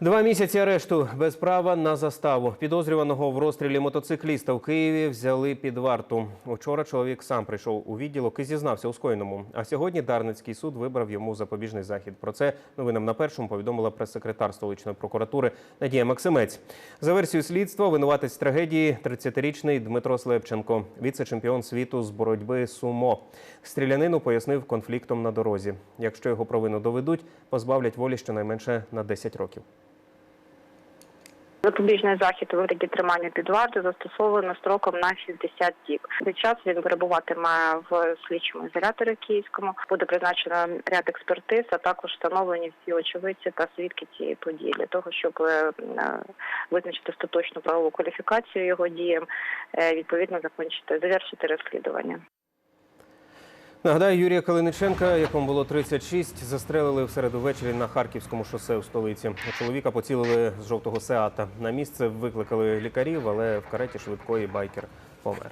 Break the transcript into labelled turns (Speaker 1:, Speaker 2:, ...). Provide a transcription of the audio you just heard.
Speaker 1: Два місяці арешту без права на заставу. Підозрюваного в розстрілі мотоцикліста в Києві взяли під варту. Учора чоловік сам прийшов у відділок і зізнався у скоєному. А сьогодні Дарницький суд вибрав йому запобіжний захід. Про це новинам на першому повідомила прес-секретар столичної прокуратури Надія Максимець. За версією слідства, винуватець трагедії 30-річний Дмитро Слепченко, віце-чемпіон світу з боротьби сумо. Стрілянину пояснив конфліктом на дорозі. Якщо його провину доведуть, позбавлять волі щонайменше на 10 років.
Speaker 2: Запобіжний захід у вигляді тримання під вартою застосовано строком на 60 діб. Цей час він перебуватиме в слідчому ізоляторі київському. Буде призначено ряд експертиз, а також встановлені всі очевидці та свідки цієї події для того, щоб е, визначити остаточну правову кваліфікацію його діям, е, відповідно закінчити завершити розслідування.
Speaker 1: Нагадаю, Юрія Калиниченка, якому було 36, застрелили в середу ввечері на Харківському шосе у столиці. Чоловіка поцілили з жовтого сеата. На місце викликали лікарів, але в кареті швидкої байкер помер.